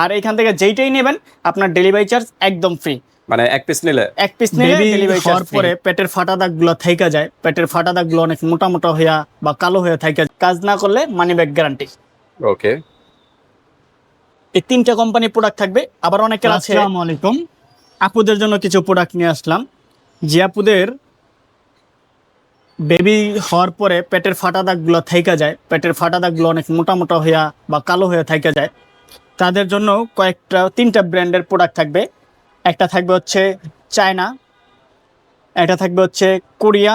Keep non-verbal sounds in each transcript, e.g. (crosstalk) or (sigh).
আর এখান থেকে যেইটাই নেবেন আপনার ডেলিভারি চার্জ একদম ফ্রি মানে এক পিস নিলে? এক পিস নিলে ডেলিভারি চার্জ পরে পেটের ফাটা দাগগুলো থাইকা যায়। পেটের ফাটা দাগগুলো অনেক মোটা মোটা হইয়া বা কালো হয়ে থাইকা কাজ না করলে মানি ব্যাক গ্যারান্টি ওকে এই তিনটা কোম্পানির প্রোডাক্ট থাকবে। আবার অনেকের আছে। আসসালামু আলাইকুম। আপুদের জন্য কিছু প্রোডাক্ট নিয়ে আসলাম। যে আপুদের বেবি হওয়ার পরে পেটের ফাটা দাগগুলো থাইকা যায়। পেটের ফাটা দাগগুলো অনেক মোটা মোটা হইয়া বা কালো হয়ে থাইকা যায়। তাদের জন্য কয়েকটা তিনটা ব্র্যান্ডের প্রোডাক্ট থাকবে। একটা থাকবে হচ্ছে চায়না একটা থাকবে হচ্ছে কোরিয়া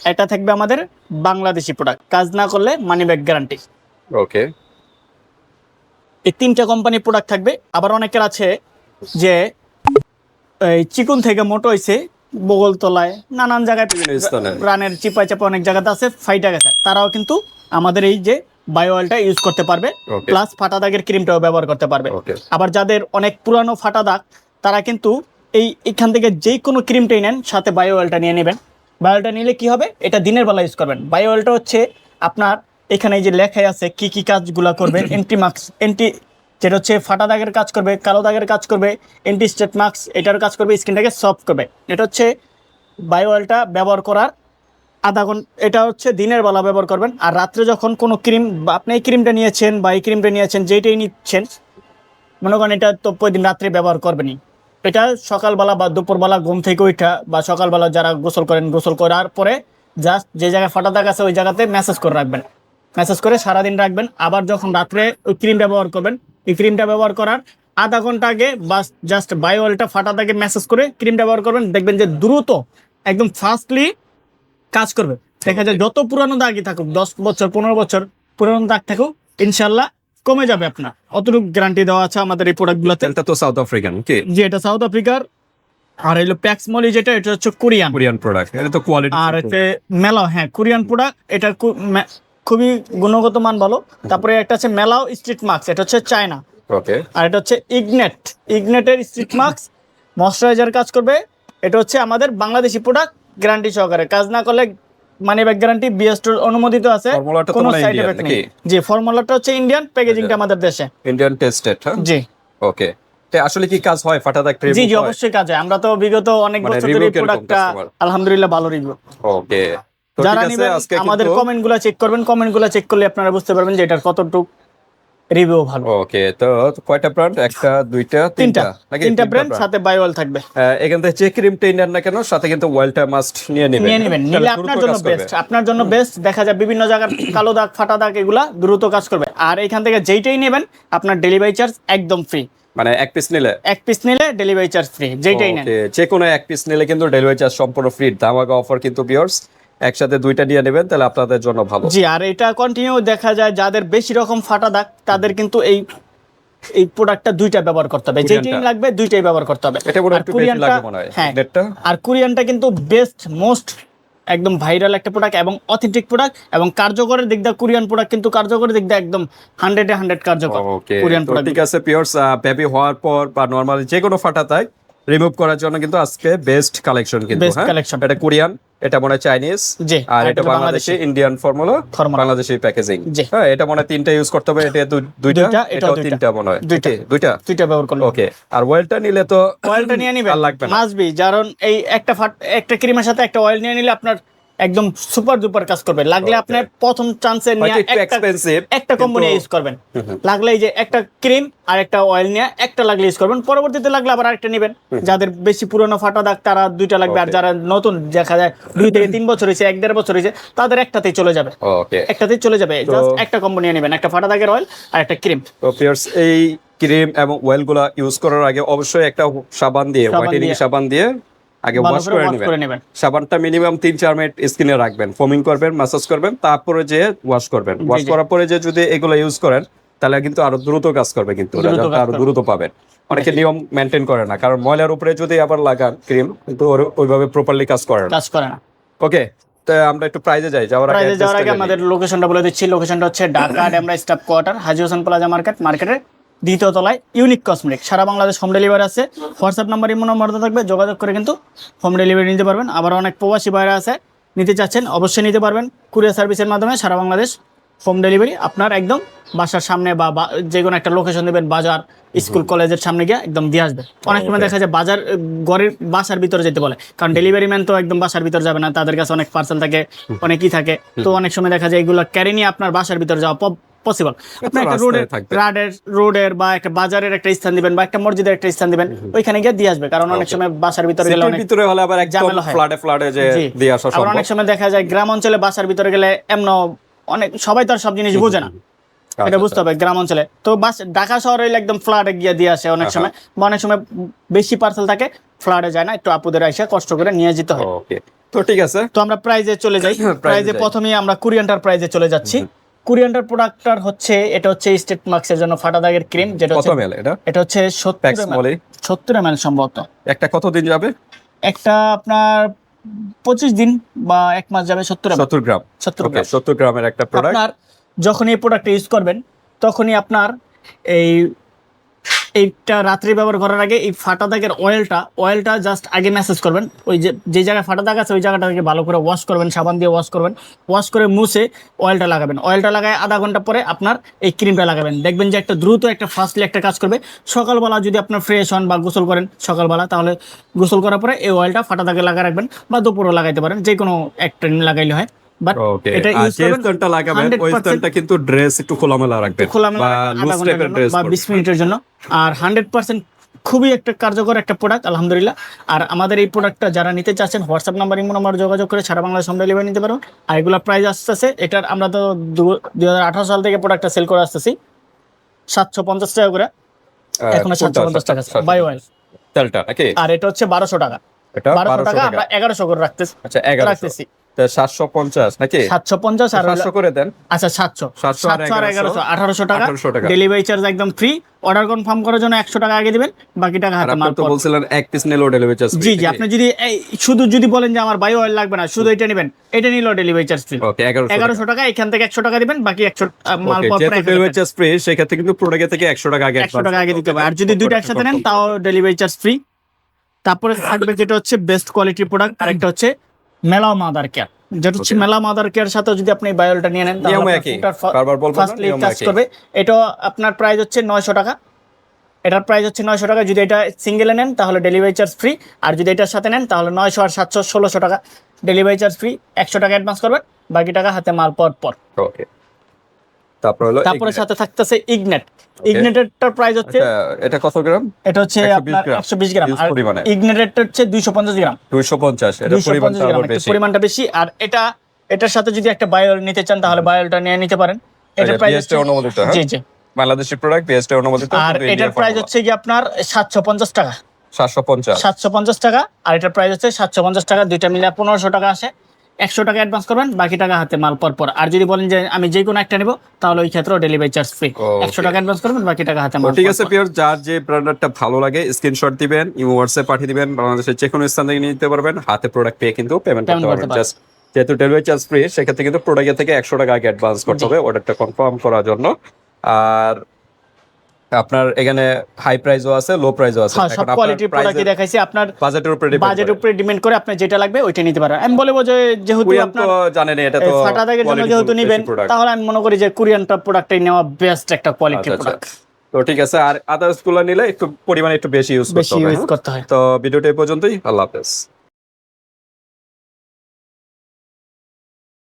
একটা থাকবে আমাদের বাংলাদেশি প্রোডাক্ট কাজ না করলে মানি ব্যাক গ্যারান্টি ওকে এই তিনটা কোম্পানির প্রোডাক্ট থাকবে। আবার অনেকের আছে যে এই চিকুন থেকে মোটো হয়েছে বগল তলায় নানান জায়গায় রানের চিপায় চাপা অনেক জায়গাতে আছে ফাইটা গেছে তারাও কিন্তু আমাদের এই যে বায়ো অয়েলটা ইউজ করতে পারবে প্লাস ফাটা দাগের ক্রিমটাও ব্যবহার করতে পারবে। আবার যাদের অনেক পুরানো ফাটা দাগ তারা কিন্তু এই এখান থেকে যেই কোনো ক্রিমটাই নেন সাথে বায়ো অয়েলটা নিয়ে নেবেন। বায়ো অয়েলটা নিলে কি হবে? এটা দিনের বেলা ইউজ করবেন। বায়ো অয়েলটা হচ্ছে আপনার এখানে এই যে লেখাই আছে কি কি কাজগুলো করবে এন্টি মার্কস এন্টি যেটা হচ্ছে ফাটা দাগের কাজ করবে কালো দাগের কাজ করবে এন্টি স্টেট মার্কস এটার কাজ করবে স্কিনটাকে সফট করবে। এটা হচ্ছে বায়ো অয়েলটা ব্যবহার করার আধা ঘণ্টা এটা হচ্ছে দিনের বেলা ব্যবহার করবেন। আর রাত্রে যখন কোনো ক্রিম বা আপনি এই ক্রিমটা নিয়েছেন বা এই ক্রিমটা নিয়েছেন, যেইটাই নিচ্ছেন, মনে করেন এটা তো দিন রাত্রে ব্যবহার করবেনই। এটা সকালবেলা বা দুপুরবেলা ঘুম থেকে ওইটা বা সকালবেলা যারা গোসল করেন, গোসল করার পরে জাস্ট যে জায়গায় ফাটা দাগ আছে, ওই জায়গাতে মেসেজ করে রাখবেন। মেসেজ করে সারাদিন রাখবেন। আবার যখন রাত্রে ওই ক্রিম ব্যবহার করবেন, এই ক্রিমটা ব্যবহার করার আধা ঘণ্টা আগে বাস জাস্ট বায়ো অয়েলটা ফাটা দাগে মেসেজ করে ক্রিম ব্যবহার করবেন। দেখবেন যে দ্রুত, একদম ফাস্টলি কাজ করবে। দেখা যায় যত পুরানো দাগই থাকুক দশ বছর পনেরো বছর পুরানো দাগ থাকুক ইনশাল্লাহ কমে যাবে আপনার। অতটুকু গ্যারান্টি দেওয়া আছে আমাদের এই প্রোডাক্টগুলোতে তেলটা তো সাউথ আফ্রিকান কি? যে এটা সাউথ আফ্রিকার আর এলো প্যাক্সমলি যেটা এটা হচ্ছে কোরিয়ান কোরিয়ান প্রোডাক্ট এটা তো কোয়ালিটি আর এতে মেলাও হ্যাঁ কোরিয়ান প্রোডাক্ট এটা খুবই গুণগত মান ভালো। তারপরে একটা আছে মেলাও স্ট্রিট মার্কস এটা হচ্ছে চায়না ওকে আর এটা হচ্ছে ইগনেট ইগনেটের স্ট্রিট মার্কস ময়শ্চারাইজার কাজ করবে এটা হচ্ছে আমাদের বাংলাদেশি প্রোডাক্ট গ্যারান্টি সহকারে। কাজ না করলে মানি ব্যাক গ্যারান্টি বিএসটোর অনুমোদিত আছে। কোনো মানে সাইড Indian এফেক্ট নেই। জি ফর্মুলাটা হচ্ছে ইন্ডিয়ান প্যাকেজিংটা আমাদের দেশে। ইন্ডিয়ান টেস্টেড হ্যাঁ? জি। ওকে আসলে কি কাজ হয়? ফাটা দাগ জি জি অবশ্যই কাজে আমরা তো বিগত অনেক মানে বছর ধরে এই প্রোডাক্টটা আলহামদুলিল্লাহ ভালো রিভিউ ওকে যারা নিবেন আমাদের কিন্তু কমেন্টগুলা চেক করবেন। কমেন্টগুলা চেক করলে আপনারা বুঝতে পারবেন যে এটার কতটুক রিভিউ ভালো। ওকে তো কয়টা ব্র্যান্ড একটা দুইটা তিনটা? তিনটা। ব্র্যান্ড? সাথে বায়োল থাকবে। এখান থেকে যে ক্রিমটা নেন না কেন সাথে কিন্তু মাস্ট নিয়ে নেবেন। নিয়ে নেবেন। নিলে আপনার জন্য বেস্ট আপনার জন্য বেস্ট দেখা যায় বিভিন্ন জায়গার কালো দাগ ফাটা দাগ এগুলা দ্রুত কাজ করবে। আর এখান থেকে যেইটাই নেবেন আপনার ডেলিভারি চার্জ একদম ফ্রি মানে এক পিস নিলে? এক পিস নিলে ডেলিভারি চার্জ ফ্রি যেইটাই নেন। যে কোনো এক পিস নিলে কিন্তু ডেলিভারি চার্জ সম্পূর্ণ ফ্রি ধামাকা অফার কিন্তু বিয়ার্স একসাথে দুইটা নিয়ে নেবেন তাহলে আপনাদের জন্য ভালো। জি আর এটা কন্টিনিউ দেখা যায় যাদের বেশি রকম ফাটা দাগ তাদের কিন্তু এই এই প্রোডাক্টটা দুইটা ব্যবহার করতে হবে। যেটাই? লাগবে দুইটাই ব্যবহার করতে হবে। এটা আর একটু বেশি লাগে মনে হয় হ্যাঁ। আর কোরিয়ানটা কিন্তু বেস্ট মোস্ট একদম ভাইরাল একটা প্রোডাক্ট এবং অথেন্টিক প্রোডাক্ট এবং কার্যকরের দিক দিয়ে কোরিয়ান প্রোডাক্ট কিন্তু কার্যকরের দিক দিয়ে একদম হান্ড্রেডে হান্ড্রেড কার্যকর কোরিয়ান প্রোডাক্ট ঠিক আছে পিওর্স বেবি হওয়ার পর বা নরমালি যে কোনো ফাটা তাই রিমুভ করার জন্য কিন্তু আজকে বেস্ট কালেকশন কিন্তু হ্যাঁ। এটা কোরিয়ান এটা মনে হয় চাইনিজ আর এটা বাংলাদেশে ইন্ডিয়ান ফর্মুলা বাংলাদেশের বাংলাদেশি প্যাকেজিং হ্যাঁ এটা মনে হয় তিনটা ইউজ করতে হবে এটা দুইটা দুইটা। তিনটা মনে হয়। দুইটা। দুইটা? দুইটা ব্যবহার করলে ওকে আর ওয়েলটা নিলে তো অয়েলটা নিয়ে নিবে আর লাগবে না। মাসবি কারণ এই একটা একটা ক্রিমের সাথে একটা অয়েল নিয়ে নিলে আপনার একদম সুপার দুপার কাজ করবে। লাগলে. আপনার প্রথম চান্সে একটু কোম্পানি ইউজ করবেন। লাগলে এই যে একটা ক্রিম আর একটা অয়েল নিয়ে একটা লাগলে ইউজ করবেন। পরবর্তীতে লাগলে আবার আরেকটা নেবেন। যাদের বেশি পুরনো ফাটা দাগ তারা দুইটা লাগবে। আর যারা নতুন দেখা যায় দুই থেকে তিন বছর হয়েছে এক দেড় বছর হয়েছে তাদের একটাতেই চলে যাবে। ওকে একটাতেই চলে যাবে। জাস্ট একটা কোম্পানি নেবেন। একটা ফাটা দাগের অয়েল আর একটা ক্রিম এই ক্রিম এবং ওয়েলগুলা ইউজ করার আগে অবশ্যই একটা সাবান দিয়ে হোয়াইটেনিং দিয়ে- সাবান দিয়ে আগে ওয়াশ করে নেবেন। সাবানটা মিনিমাম তিন চার মিনিট স্কিনে রাখবেন। ফোমিং করবেন ম্যাসাজ করবেন তারপরে যে ওয়াশ করবেন। ওয়াশ করার পরে যে যদি এগুলো ইউজ করেন তাহলে কিন্তু আরও দ্রুত কাজ করবে কিন্তু আরও দ্রুত পাবেন। অনেকে নিয়ম মেনটেন করে না কারণ ময়লার উপরে যদি আবার লাগান ক্রিম কিন্তু ওইভাবে প্রপারলি কাজ করে না। কাজ করে না। ওকে তো আমরা একটু প্রাইজে যাই যাওয়ার আগে যাওয়ার আগে আমাদের লোকেশনটা বলে দিচ্ছি। লোকেশনটা হচ্ছে Dhaka Demra staff quarter Haji Hossain plaza market মার্কেটের দ্বিতীয় তলায় ইউনিক কসমেটিক। সারা বাংলাদেশ হোম ডেলিভারি আছে। হোয়াটসঅ্যাপ নাম্বার ইমো নম্বর থাকবে যোগাযোগ করে কিন্তু হোম ডেলিভারি নিতে পারবেন। আবার অনেক প্রবাসী বাইরে আছে নিতে চাচ্ছেন অবশ্যই নিতে পারবেন। কুরিয়ার সার্ভিসের মাধ্যমে সারা বাংলাদেশ হোম ডেলিভারি আপনার একদম বাসার সামনে বা যে কোনো একটা লোকেশন দেবেন বাজার স্কুল কলেজের সামনে গিয়ে একদম দিয়ে আসবে। অনেক সময় দেখা যায় বাজার ঘরের বাসার ভিতরে যেতে বলে। কারণ ডেলিভারি ম্যান তো একদম বাসার ভিতরে যাবে না তাদের কাছে অনেক পার্সেল থাকে অনেকই থাকে। তো অনেক সময় দেখা যায় এগুলো ক্যারি নিয়ে আপনার বাসার ভিতরে যাওয়া পসিবল আপনি একটা রোডের রাডের রোডের বা একটা বাজারের একটা স্থান দিবেন বা একটা মসজিদের একটা স্থান দিবেন ওইখানে গিয়ে দিয়ে আসবে। কারণ অনেক সময় বাসার ভিতরে গেলে অনেক ভিতরে হলে আবার একদম। ফ্লাডে ফ্লাডে যে দিয়ে আসা সম্ভব অনেক সময় দেখা যায় গ্রাম অঞ্চলে বাসার ভিতরে গেলে এমন অনেক সবাই তো আর সব জিনিস বোঝে না। এটা বুঝতে হবে গ্রাম অঞ্চলে। তো বাস ঢাকা শহরে একদম ফ্লাডে গিয়ে দিয়ে আসে অনেক সময়। বা অনেক সময় বেশি পার্সেল থাকে ফ্লাডে যায় না একটু আপুদের এসে কষ্ট করে নিয়ে যেতে হয়। তো ঠিক আছে। তো আমরা প্রাইজে চলে যাই। (coughs) প্রাইজে। প্রথমেই আমরা কুরিয়ান্টার প্রাইজে চলে যাচ্ছি। কুরিয়ান্টার প্রোডাক্টটার হচ্ছে এটা হচ্ছে স্টেট মার্কসের জন্য ফাটা দাগের ক্রিম যেটা কত এটা? এটা হচ্ছে সত্তর প্যাক্স মলি সত্তর এম সম্ভবত। একটা কত দিন যাবে? একটা আপনার পঁচিশ দিন বা এক মাস যাবে সত্তর সত্তর গ্রাম। সত্তর ওকে সত্তর গ্রামের একটা প্রোডাক্ট আপনার যখন এই প্রোডাক্টটা ইউজ করবেন তখনই আপনার এই এইটা রাত্রি ব্যবহার করার আগে এই ফাটা দাগের অয়েলটা অয়েলটা জাস্ট আগে মেসেজ করবেন। ওই যে যে জায়গায় ফাটা দাগ আছে, ওই জায়গাটাকে ভালো করে ওয়াশ করবেন, সাবান দিয়ে ওয়াশ করবেন। ওয়াশ করে মুছে অয়েলটা লাগাবেন। অয়েলটা লাগায় আধা ঘণ্টা পরে আপনার এই ক্রিমটা লাগাবেন। দেখবেন যে একটা দ্রুত একটা ফাস্টলি একটা কাজ করবে। সকালবেলা যদি আপনার ফ্রেশ হন বা গোসল করেন সকালবেলা, তাহলে গোসল করার পরে এই অয়েলটা ফাটা দাগে লাগা রাখবেন বা দুপুরও লাগাইতে পারেন। যে কোনো একটা লাগাইলে হয়। বাট ওকে এটা ইউজ করবেন লাগাবেন ওই 100% স্থানটা কিন্তু ড্রেস একটু খোলামেলা রাখবেন খোলামেলা বা আধা লুজ ঘণ্টার টাইপের জন্য ড্রেস বা বিশ মিনিটের জন্য। আর হান্ড্রেড পার্সেন্ট খুবই একটা কার্যকর একটা প্রোডাক্ট আলহামদুলিল্লাহ। আর আমাদের এই প্রোডাক্টটা যারা নিতে চাচ্ছেন হোয়াটসঅ্যাপ নাম্বার ইমো নাম্বার যোগাযোগ করে সারা বাংলাদেশ হোম ডেলিভারি নিতে পারো। আর এগুলো প্রাইস আসতেছে এটার আমরা তো হাজার সাল থেকে প্রোডাক্টটা সেল করে আসতেছি। সাতশো পঞ্চাশ টাকা করে। এখন সাতশো পঞ্চাশ টাকা। বাই আর এটা হচ্ছে বারোশো টাকা। বারোশো টাকা আমরা এগারোশো করে রাখতেছি। আচ্ছা রাখতেছি। সাতশো পঞ্চাশ নাকি? সাতশো পঞ্চাশ আর সাতশো করে দেন। আচ্ছা সাতশো। সাতশো আর এগারোশো। আঠারোশো টাকা। 1800 টাকা। ডেলিভারি চার্জ একদম ফ্রি অর্ডার কনফার্ম করার জন্য একশো টাকা আগে দিবেন বাকি টাকা হাতে মাল আপনি তো বলছিলেন এক পিস নিলেও ডেলিভারি চার্জ জি জি আপনি যদি এই শুধু যদি বলেন যে আমার বায়ো অয়েল লাগবে না শুধু এটা নেবেন এটা নিলেও ডেলিভারি চার্জ ফ্রি ওকে এগারোশো টাকা। এখান থেকে একশো টাকা দিবেন বাকি একশো মাল ওকে পর ডেলিভারি চার্জ ফ্রি সেক্ষেত্রে কিন্তু প্রোডাক্টে থেকে একশো টাকা আগে একশো টাকা আগে দিতে হবে। আর যদি দুইটা একসাথে নেন তাও ডেলিভারি চার্জ ফ্রি তারপরে থাকবে যেটা হচ্ছে বেস্ট কোয়ালিটি প্রোডাক্ট আর একটা হচ্ছে মেলা মাদার কেয়ার। যেটা হচ্ছে মেলা মাদার কেয়ার সাথে যদি আপনি বায়োলটা নিয়ে নেন ফার্স্টলি কাজ করবে। এটা আপনার প্রাইস হচ্ছে নয়শো টাকা। এটার প্রাইস হচ্ছে নয়শো টাকা। যদি এটা সিঙ্গেলে নেন তাহলে ডেলিভারি চার্জ ফ্রি আর যদি এটার সাথে নেন তাহলে নয়শো আর সাতশো ষোলোশো টাকা। ডেলিভারি চার্জ ফ্রি একশো টাকা অ্যাডভান্স করবেন বাকি টাকা হাতে মাল পর পর। ওকে তারপর হলো তারপরে সাথে থাকতেছে ইগনেট ইগনেটেরটার প্রাইস হচ্ছে আচ্ছা, এটা কত গ্রাম? এটা হচ্ছে আপনার গ্রাম। একশো বিশ গ্রাম। আর পরিমাণে। ইগনেটেরটা হচ্ছে দুইশো পঞ্চাশ গ্রাম। দুইশো পঞ্চাশ এটা পরিমাণটা বেশি। পরিমাণটা বেশি। আর এটা এটার সাথে যদি একটা বায়োল নিতে চান তাহলে বায়োলটা নিয়ে নিতে পারেন। আচ্ছা, প্রাইস BST অনুমোদিত, হ্যাঁ? জি জি। বাংলাদেশি প্রোডাক্ট অনুমোদিত আর এটার প্রাইস হচ্ছে কি আপনার সাতশো পঞ্চাশ টাকা। সাতশো পঞ্চাশ। সাতশো পঞ্চাশ টাকা আর এটার প্রাইস হচ্ছে সাতশো পঞ্চাশ টাকা। দুইটা মিলে পনেরোশো টাকা আসে। একশো টাকা অ্যাডভান্স করবেন বাকি টাকা হাতে মাল পর পর। আর যদি বলেন যে আমি যে কোনো একটা নেব তাহলে ওই ক্ষেত্রেও ডেলিভারি চার্জ ফ্রি একশো টাকা অ্যাডভান্স করবেন বাকি টাকা হাতে মাল ঠিক আছে পিওর যার যে ব্র্যান্ডটা ভালো লাগে স্ক্রিনশট দিবেন ইমো হোয়াটসঅ্যাপ পাঠিয়ে দিবেন বাংলাদেশের যে কোনো স্থান থেকে নিয়ে নিতে পারবেন হাতে প্রোডাক্ট পেয়ে কিন্তু পেমেন্ট করতে পারবেন। জাস্ট যেহেতু ডেলিভারি চার্জ ফ্রি সেক্ষেত্রে কিন্তু প্রোডাক্টের থেকে একশো টাকা আগে অ্যাডভান্স করতে হবে অর্ডারটা কনফার্ম করার জন্য। আর আপনার এখানে হাই প্রাইসও আছে লো প্রাইসও আছে হ্যাঁ সব কোয়ালিটির প্রোডাক্টই দেখাইছি আপনার বাজেটের উপরে depend বাজেটের। উপরে ডিপেন্ড করে আপনি যেটা লাগবে ওইটা নিতে পারেন আমি বলব যে যেহেতু আপনার তো জানেন এটা তো ফাটা দাগের জন্য যেহেতু নিবেন তাহলে আমি মনে করি যে কোরিয়ানটা প্রোডাক্টটাই নেওয়া বেস্ট একটা কোয়ালিটি আচ্ছা, আচ্ছা। প্রোডাক্ট তো ঠিক আছে আর আদার্সগুলো নিলে একটু পরিমাণে একটু বেশি ইউজ করতে হবে হ্যাঁ? করতে হয় তো ভিডিওটা এই পর্যন্তই আল্লাহ হাফেজ